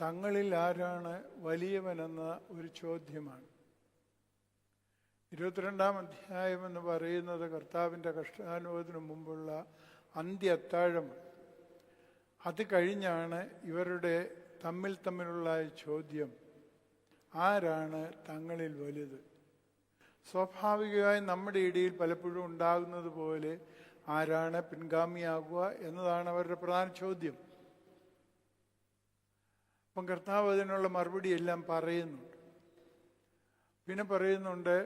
തങ്ങളിൽ ആരാണ് വലിയവനെന്ന ഒരു ചോദ്യമാണ്. ഇരുപത്തിരണ്ടാം അധ്യായം എന്ന് പറയുന്നത് കർത്താവിന്റെ കഷ്ടാനുഭവത്തിന് മുമ്പുള്ള അന്ത്യ അത്താഴമാണ് അത് കഴിഞ്ഞാണ് ഇവരുടെ തമ്മിൽ തമ്മിലുള്ള ചോദ്യം ആരാണ് തങ്ങളിൽ വലുത്? സ്വാഭാവികമായും നമ്മുടെ ഇടയിൽ പലപ്പോഴും ഉണ്ടാകുന്നത് പോലെ ആരാണ് പിൻഗാമിയാകുക എന്നതാണ് അവരുടെ പ്രധാന ചോദ്യം. അപ്പം കർത്താവ് അതിനുള്ള മറുപടി എല്ലാം പറയുന്നുണ്ട്. പിന്നെ പറയുന്നുണ്ട്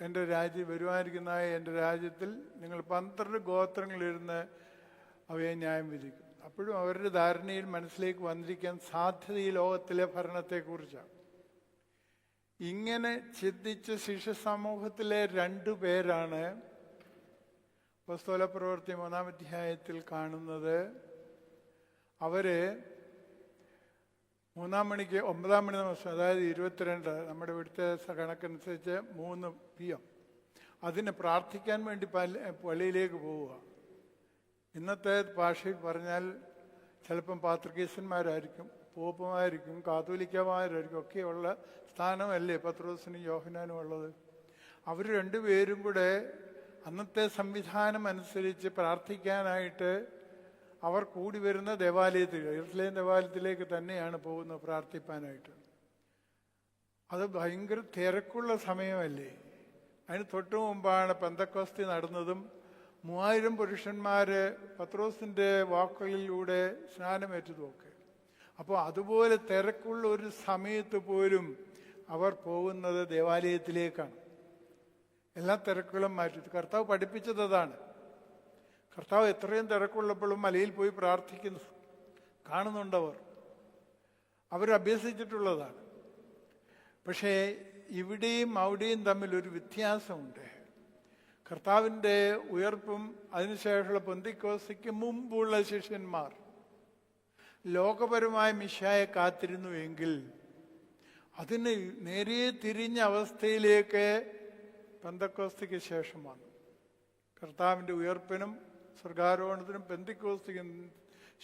എന്റെ രാജ്യം വരുവാനിരിക്കുന്നതായ എന്റെ രാജ്യത്തിൽ നിങ്ങൾ പന്ത്രണ്ട് ഗോത്രങ്ങളിരുന്ന് അവയെ ന്യായം വിധിക്കും. അപ്പോഴും അവരുടെ ധാരണയിൽ മനസ്സിലേക്ക് വന്നിരിക്കാൻ സാധ്യത ഈ ലോകത്തിലെ ഭരണത്തെക്കുറിച്ചാണ്. ഇങ്ങനെ ചിന്തിച്ച ശിശു സമൂഹത്തിലെ രണ്ടു പേരാണ് പ്രവർത്തി മൂന്നാം അധ്യായത്തിൽ കാണുന്നത്. അവർ മൂന്നാം മണിക്ക് ഒമ്പതാം മണി ദിവസം അതായത് ഇരുപത്തിരണ്ട് നമ്മുടെ ഇവിടുത്തെ കണക്കനുസരിച്ച് മൂന്ന് പി എം അതിന് പ്രാർത്ഥിക്കാൻ വേണ്ടി പല- പള്ളിയിലേക്ക് പോവുക. ഇന്നത്തെ ഭാഷയിൽ പറഞ്ഞാൽ ചിലപ്പം പാത്രികേശന്മാരായിരിക്കും പോപ്പുമായിരിക്കും കാതോലിക്കമാരായിരിക്കും ഒക്കെയുള്ള സ്ഥാനമല്ലേ പത്രോസിനും യോഹനാനും ഉള്ളത്. അവർ രണ്ടുപേരും കൂടെ അന്നത്തെ സംവിധാനം അനുസരിച്ച് പ്രാർത്ഥിക്കാനായിട്ട് അവർ കൂടി വരുന്ന ദേവാലയത്തിൽ ഇസ്ലേം ദേവാലയത്തിലേക്ക് തന്നെയാണ് പോകുന്നത് പ്രാർത്ഥിപ്പാനായിട്ട്. അത് ഭയങ്കര തിരക്കുള്ള സമയമല്ലേ? അതിന് തൊട്ടു മുമ്പാണ് പെന്തക്കോസ്തി നടന്നതും മൂവായിരം പുരുഷന്മാർ പത്രോസിന്റെ വാക്കുകളിലൂടെ സ്നാനമേറ്റതുമൊക്കെ. അപ്പോൾ അതുപോലെ തിരക്കുള്ള ഒരു സമയത്ത് പോലും അവർ പോകുന്നത് ദേവാലയത്തിലേക്കാണ്. എല്ലാ തിരക്കുകളും മാറ്റി. കർത്താവ് പഠിപ്പിച്ചത് അതാണ്. കർത്താവ് എത്രയും തിരക്കുള്ളപ്പോഴും മലയിൽ പോയി പ്രാർത്ഥിക്കുന്നു. കാണുന്നുണ്ടവർ. അഭ്യസിച്ചിട്ടുള്ളതാണ് പക്ഷേ ഇവിടെയും അവിടെയും തമ്മിൽ ഒരു വ്യത്യാസമുണ്ട്. കർത്താവിന്റെ ഉയർപ്പും അതിനുശേഷമുള്ള പൊന്തിക്കോസയ്ക്ക് മുമ്പുള്ള ശിഷ്യന്മാർ ലോകപരമായ മിശായെ കാത്തിരുന്നു എങ്കിൽ അതിന് നേരെ തിരിഞ്ഞ അവസ്ഥയിലേക്ക് പന്തക്കോസ്തയ്ക്ക് ശേഷമാണ്. കർത്താവിന്റെ ഉയർപ്പിനും സ്വർഗാരോഹണത്തിനും പെന്തിക്കോസ്തിക്കും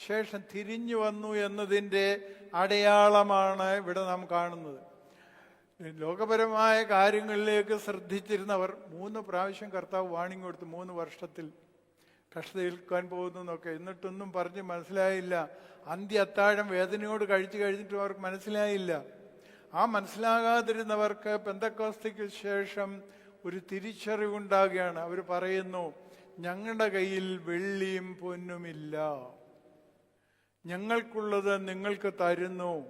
ശേഷം തിരിഞ്ഞു വന്നു എന്നതിന്റെ അടയാളമാണ് ഇവിടെ നാം കാണുന്നത്. ലോകപരമായ കാര്യങ്ങളിലേക്ക് ശ്രദ്ധിച്ചിരുന്നവർ മൂന്ന് പ്രാവശ്യം കർത്താവ് വാണിംഗ് കൊടുത്തു മൂന്ന് വർഷത്തിൽ കഷ്ടതയിൽക്കാൻ പോകുന്നു എന്നൊക്കെ എന്നിട്ടൊന്നും പറഞ്ഞ് മനസ്സിലായില്ല. അന്ത്യ അത്താഴം വേദനയോട് കഴിച്ചു കഴിഞ്ഞിട്ടും അവർക്ക് മനസ്സിലായില്ല. ആ മനസ്സിലാകാതിരുന്നവർക്ക് പെന്തക്കോസ്തിക്ക് ശേഷം ഒരു തിരിച്ചറിവുണ്ടാകുകയാണ്. അവർ പറയുന്നു ഞങ്ങളുടെ കയ്യിൽ വെള്ളിയും പൊന്നുമില്ല. ഞങ്ങൾക്കുള്ളത് നിങ്ങൾക്ക് തരുന്നു.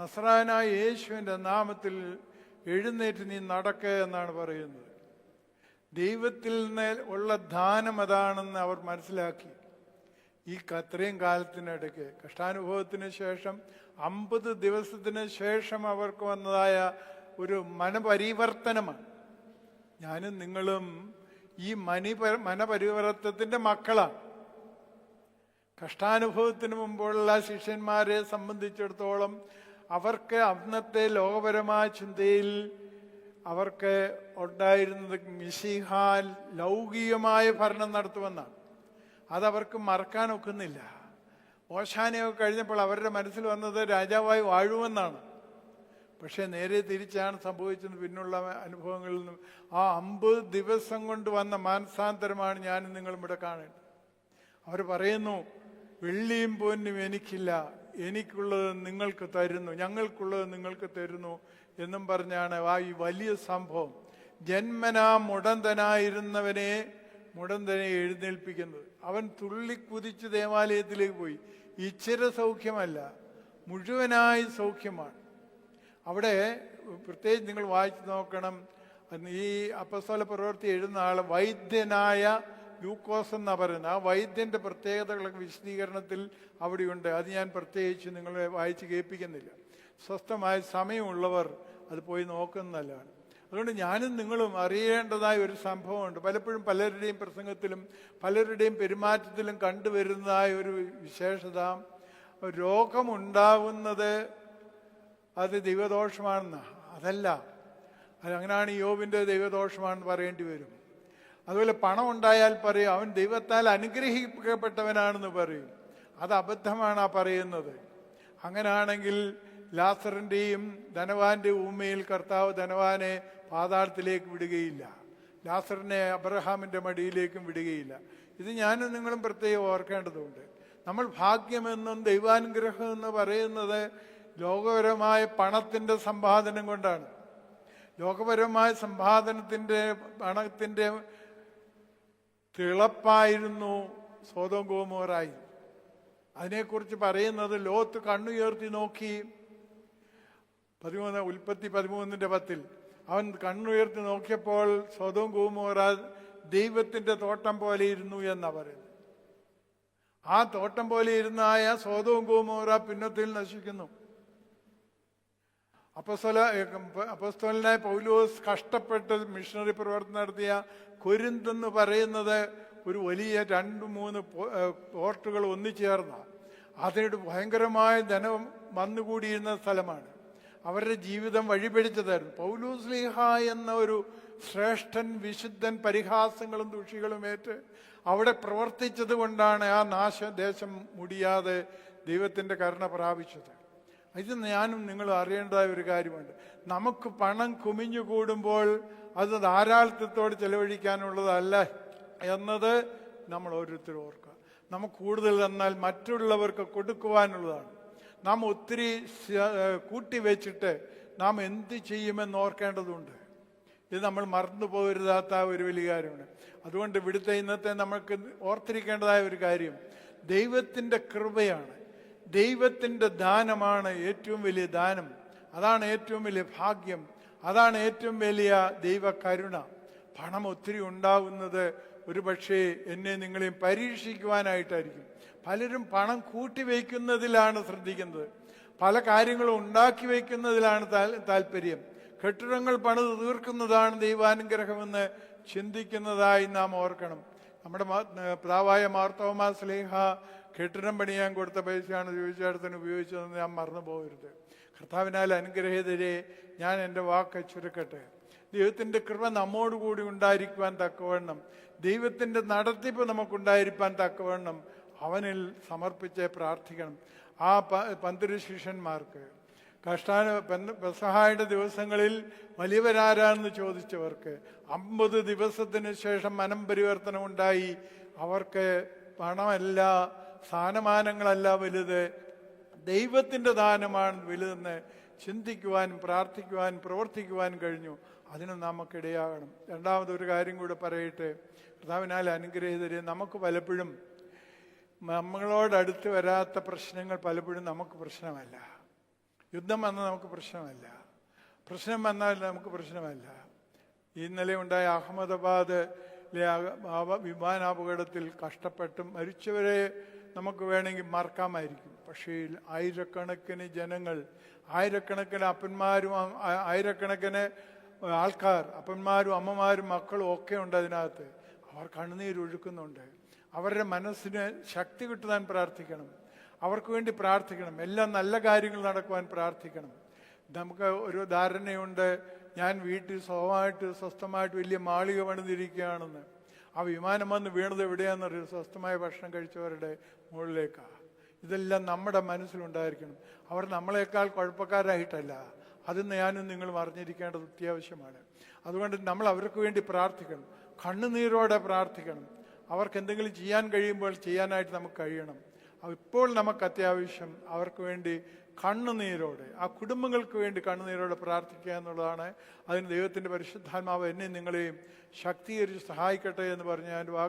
നസ്രാനായ യേശുവിന്റെ നാമത്തിൽ എഴുന്നേറ്റ് നീ നടക്ക എന്നാണ് പറയുന്നത്. ദൈവത്തിൽ നിന്ന് ഉള്ള ദാനം അതാണെന്ന് അവർ മനസ്സിലാക്കി. ഈ കത്രയും കാലത്തിനിടയ്ക്ക് കഷ്ടാനുഭവത്തിന് ശേഷം അമ്പത് ദിവസത്തിന് ശേഷം അവർക്ക് വന്നതായ ഒരു മനപരിവർത്തനമാണ്. ഞാനും നിങ്ങളും ഈ മണി മനപരിവർത്തനത്തിന്റെ മക്കളാണ് കഷ്ടാനുഭവത്തിന് മുമ്പുള്ള ശിഷ്യന്മാരെ സംബന്ധിച്ചിടത്തോളം അവർക്ക് അന്നത്തെ ലോകപരമായ ചിന്തയിൽ അവർക്ക് ഉണ്ടായിരുന്നത് മിശിഹാൽ ലൗകികമായ ഭരണം നടത്തുമെന്നാണ്. അതവർക്ക് മറക്കാൻ ഒക്കുന്നില്ല. ഓശാനയൊക്കെ കഴിഞ്ഞപ്പോൾ അവരുടെ മനസ്സിൽ വന്നത് രാജാവായി വാഴുമെന്നാണ്. പക്ഷേ നേരെ തിരിച്ചാണ് സംഭവിച്ചത്. പിന്നുള്ള അനുഭവങ്ങളിൽ നിന്നും ആ അമ്പത് ദിവസം കൊണ്ട് വന്ന മാനസാന്തരമാണ് ഞാനും നിങ്ങളും ഇവിടെ കാണേണ്ടത്. അവർ പറയുന്നു വെള്ളിയും പൊന്നും എനിക്കില്ല. എനിക്കുള്ളത് നിങ്ങൾക്ക് തരുന്നു. ഞങ്ങൾക്കുള്ളത് നിങ്ങൾക്ക് തരുന്നു എന്നും പറഞ്ഞാണ് ആ ഈ വലിയ സംഭവം. ജന്മനാ മുടന്തനായിരുന്നവനെ മുടന്തനെ എഴുന്നേൽപ്പിക്കുന്നത്. അവൻ തുള്ളിക്കുതിച്ച് ദേവാലയത്തിലേക്ക് പോയി. ഇച്ചിര സൗഖ്യമല്ല മുഴുവനായി സൗഖ്യമാണ്. അവിടെ പ്രത്യേകിച്ച് നിങ്ങൾ വായിച്ചു നോക്കണം. ഈ അപ്പസ്തോല പ്രവൃത്തി എഴുതുന്ന ആൾ വൈദ്യനായ ലൂക്കോസ് എന്നാ പറയുന്നത്. ആ വൈദ്യന്റെ പ്രത്യേകതകളൊക്കെ വിശദീകരണത്തിൽ അവിടെയുണ്ട്. അത് ഞാൻ പ്രത്യേകിച്ച് നിങ്ങളെ വായിച്ച് കേൾപ്പിക്കുന്നില്ല. സ്വസ്ഥമായ സമയമുള്ളവർ അത് പോയി നോക്കുന്നതല്ലാണ് അതുകൊണ്ട് ഞാനും നിങ്ങളും അറിയേണ്ടതായ ഒരു സംഭവമുണ്ട്. പലപ്പോഴും പലരുടെയും പ്രസംഗത്തിലും പലരുടെയും പെരുമാറ്റത്തിലും കണ്ടുവരുന്നതായ ഒരു വിശേഷത. രോഗമുണ്ടാവുന്നത് അത് ദൈവദോഷമാണെന്ന്. അതല്ല. അതങ്ങനെയാണ് യോബിന്റെ ദൈവദോഷമാണെന്ന് പറയേണ്ടി വരും. അതുപോലെ പണം ഉണ്ടായാൽ പറയും അവൻ ദൈവത്താൽ അനുഗ്രഹിക്കപ്പെട്ടവനാണെന്ന് പറയും. അത് അബദ്ധമാണ് ആ പറയുന്നത്. അങ്ങനെയാണെങ്കിൽ ലാസറിന്റെയും ധനവാന്റെ ഉമ്മയിൽ കർത്താവ് ധനവാനെ പാതാളത്തിലേക്ക് വിടുകയില്ല. ലാസറിനെ അബ്രഹാമിന്റെ മടിയിലേക്കും വിടുകയില്ല. ഇത് ഞാനും നിങ്ങളും പ്രത്യേകം ഓർക്കേണ്ടതുണ്ട്. നമ്മൾ ഭാഗ്യമെന്നും ദൈവാനുഗ്രഹം എന്ന് പറയുന്നത് ലോകപരമായ പണത്തിന്റെ സമ്പാദനം കൊണ്ടാണ്. ലോകപരമായ സമ്പാദനത്തിന്റെ പണത്തിന്റെ തിളപ്പായിരുന്നു സ്വതം ഗോമോറായി. അതിനെക്കുറിച്ച് പറയുന്നത് ലോത്ത് കണ്ണുയർത്തി നോക്കി. പതിമൂന്ന് ഉൽപ്പത്തി പതിമൂന്നിന്റെ പത്തിൽ അവൻ കണ്ണുയർത്തി നോക്കിയപ്പോൾ സ്വതം കൂമോറ ദൈവത്തിന്റെ തോട്ടം പോലെ ഇരുന്നു എന്നാ പറയുന്നത്. ആ തോട്ടം പോലെ ഇരുന്നായ സ്വതവും കൂമോറ പിന്നത്തിൽ നശിക്കുന്നു. അപ്പസ്തോല അപ്പസ്തോലനായ പൗലോസ് കഷ്ടപ്പെട്ട് മിഷണറി പ്രവർത്തനം നടത്തിയ കൊരിന്തെന്ന് പറയുന്നത് ഒരു വലിയ രണ്ട് മൂന്ന് പോർട്ടുകൾ ഒന്നിച്ചേർന്ന അതിനൊരു ഭയങ്കരമായ ധനം വന്നുകൂടിയിരുന്ന സ്ഥലമാണ്. അവരുടെ ജീവിതം വഴിപിടിച്ചതായിരുന്നു. പൗലൂസ് ലീഹ എന്ന ഒരു ശ്രേഷ്ഠൻ വിശുദ്ധൻ പരിഹാസങ്ങളും ദുഷികളും ഏറ്റ് അവിടെ പ്രവർത്തിച്ചത് കൊണ്ടാണ് ആ നാശദേശം മുടിയാതെ ദൈവത്തിന്റെ കരുണ പ്രാപിച്ചത്. ഇത് ഞാനും നിങ്ങൾ അറിയേണ്ടതായ ഒരു കാര്യമുണ്ട്. നമുക്ക് പണം കുമിഞ്ഞു കൂടുമ്പോൾ അത് ധാരാളിത്തത്തോട് ചെലവഴിക്കാനുള്ളതല്ല എന്നത് നമ്മൾ ഓരോരുത്തരും ഓർക്കുക. നമുക്ക് കൂടുതൽ തന്നാൽ മറ്റുള്ളവർക്ക് കൊടുക്കുവാനുള്ളതാണ്. നാം ഒത്തിരി കൂട്ടി വെച്ചിട്ട് നാം എന്ത് ചെയ്യുമെന്ന് ഓർക്കേണ്ടതുണ്ട്. ഇത് നമ്മൾ മറന്നു പോകരുതാത്ത ഒരു വലിയ കാര്യമാണ്. അതുകൊണ്ട് ഇവിടുത്തെ ഇന്നത്തെ നമുക്ക് ഓർത്തിരിക്കേണ്ടതായ ഒരു കാര്യം ദൈവത്തിന്റെ കൃപയാണ്. ദൈവത്തിന്റെ ദാനമാണ് ഏറ്റവും വലിയ ദാനം. അതാണ് ഏറ്റവും വലിയ ഭാഗ്യം. അതാണ് ഏറ്റവും വലിയ ദൈവകരുണ. പണം ഒത്തിരി ഉണ്ടാവുന്നത് ഒരു പക്ഷേ എന്നെ നിങ്ങളെയും പരീക്ഷിക്കുവാനായിട്ടായിരിക്കും. പലരും പണം കൂട്ടി വയ്ക്കുന്നതിലാണ് ശ്രദ്ധിക്കുന്നത്. പല കാര്യങ്ങളും ഉണ്ടാക്കി വയ്ക്കുന്നതിലാണ് താല്പര്യം കെട്ടിടങ്ങൾ പണിത് തീർക്കുന്നതാണ് ദൈവാനുഗ്രഹമെന്ന് ചിന്തിക്കുന്നതായി നാം ഓർക്കണം. നമ്മുടെ പിതാവായ മാർത്തോമാ സ്ലേഹ കെട്ടിടം പണിയാൻ കൊടുത്ത പൈസയാണ് ചോദിച്ചേടത്തിന് ഉപയോഗിച്ചതെന്ന് ഞാൻ മറന്നു പോകരുത് കർത്താവിനാൽ അനുഗ്രഹീതരെ ഞാൻ എന്റെ വാക്ക് ചുരുക്കട്ടെ. ദൈവത്തിന്റെ കൃപ നമ്മോടുകൂടി ഉണ്ടായിരിക്കുവാൻ തക്കവണ്ണം. ദൈവത്തിന്റെ നടത്തിപ്പ് നമുക്കുണ്ടായിരിക്കാൻ തക്കവണ്ണം അവനിൽ സമർപ്പിച്ച് പ്രാർത്ഥിക്കണം. ആ പന്തിരു ശിഷ്യന്മാർക്ക് കഷ്ടാന പെസഹായുടെ ദിവസങ്ങളിൽ വലിയവരാരാണെന്ന് ചോദിച്ചവർക്ക് അമ്പത് ദിവസത്തിന് ശേഷം മനം പരിവർത്തനം ഉണ്ടായി അവർക്ക് പണമല്ല സ്ഥാനമാനങ്ങളല്ല വലുത്. ദൈവത്തിന്റെ ദാനമാണ് വലുതെന്ന് ചിന്തിക്കുവാനും പ്രാർത്ഥിക്കുവാനും പ്രവർത്തിക്കുവാനും കഴിഞ്ഞു. അതിന് നമുക്കിടയാകണം. രണ്ടാമതൊരു കാര്യം കൂടെ പറയട്ടെ. കർത്താവിനാൽ അനുഗ്രഹീതരെ നമുക്ക് പലപ്പോഴും നമ്മളോടടുത്ത് വരാത്ത പ്രശ്നങ്ങൾ പലപ്പോഴും നമുക്ക് പ്രശ്നമല്ല. യുദ്ധം വന്നാൽ നമുക്ക് പ്രശ്നമല്ല. പ്രശ്നം വന്നാൽ നമുക്ക് പ്രശ്നമല്ല. ഇന്നലെ ഉണ്ടായ ആ വിമാനാപകടത്തിൽ കഷ്ടപ്പെട്ട് മരിച്ചവരെ നമുക്ക് വേണമെങ്കിൽ മറക്കാമായിരിക്കും. പക്ഷേ ആയിരക്കണക്കിന് ജനങ്ങൾ ആയിരക്കണക്കിന് അപ്പന്മാരും ആയിരക്കണക്കിന് ആൾക്കാർ അപ്പന്മാരും അമ്മമാരും മക്കളും ഒക്കെ ഉണ്ട് അതിനകത്ത്. അവർ കണ്ണുനീരൊഴുക്കുന്നുണ്ട്. അവരുടെ മനസ്സിന് ശക്തി കിട്ടുവാൻ പ്രാർത്ഥിക്കണം. അവർക്ക് വേണ്ടി പ്രാർത്ഥിക്കണം. എല്ലാം നല്ല കാര്യങ്ങൾ നടക്കുവാൻ പ്രാർത്ഥിക്കണം. നമുക്ക് ഒരു ധാരണയുണ്ട്. ഞാൻ വീട്ടിൽ സ്വഭാവമായിട്ട് സ്വസ്ഥമായിട്ട് വലിയ മാളിക പണിതിരിക്കുകയാണെന്ന്. ആ വിമാനം വന്ന് വീണത് എവിടെയാണെന്നറിയോ? സ്വസ്ഥമായ ഭക്ഷണം കഴിച്ചവരുടെ മുകളിലേക്കാണ് ഇതെല്ലാം നമ്മുടെ മനസ്സിലുണ്ടായിരിക്കണം. അവർ നമ്മളെക്കാൾ കുഴപ്പക്കാരായിട്ടല്ല. അതെന്ന് ഞാനും നിങ്ങളും അറിഞ്ഞിരിക്കേണ്ടത് അത്യാവശ്യമാണ്. അതുകൊണ്ട് നമ്മൾ അവർക്ക് വേണ്ടി പ്രാർത്ഥിക്കണം. കണ്ണുനീരോടെ പ്രാർത്ഥിക്കണം. അവർക്ക് എന്തെങ്കിലും ചെയ്യാൻ കഴിയുമ്പോൾ ചെയ്യാനായിട്ട് നമുക്ക് കഴിയണം. ഇപ്പോൾ നമുക്ക് അത്യാവശ്യം അവർക്ക് വേണ്ടി കണ്ണുനീരോടെ ആ കുടുംബങ്ങൾക്ക് വേണ്ടി കണ്ണുനീരോടെ പ്രാർത്ഥിക്കുക എന്നുള്ളതാണ്. അതിന് ദൈവത്തിന്റെ പരിശുദ്ധാത്മാവ് എന്നെ നിങ്ങളെയും ശക്തീകരിച്ച് സഹായിക്കട്ടെ എന്ന് പറഞ്ഞ് ഞാൻ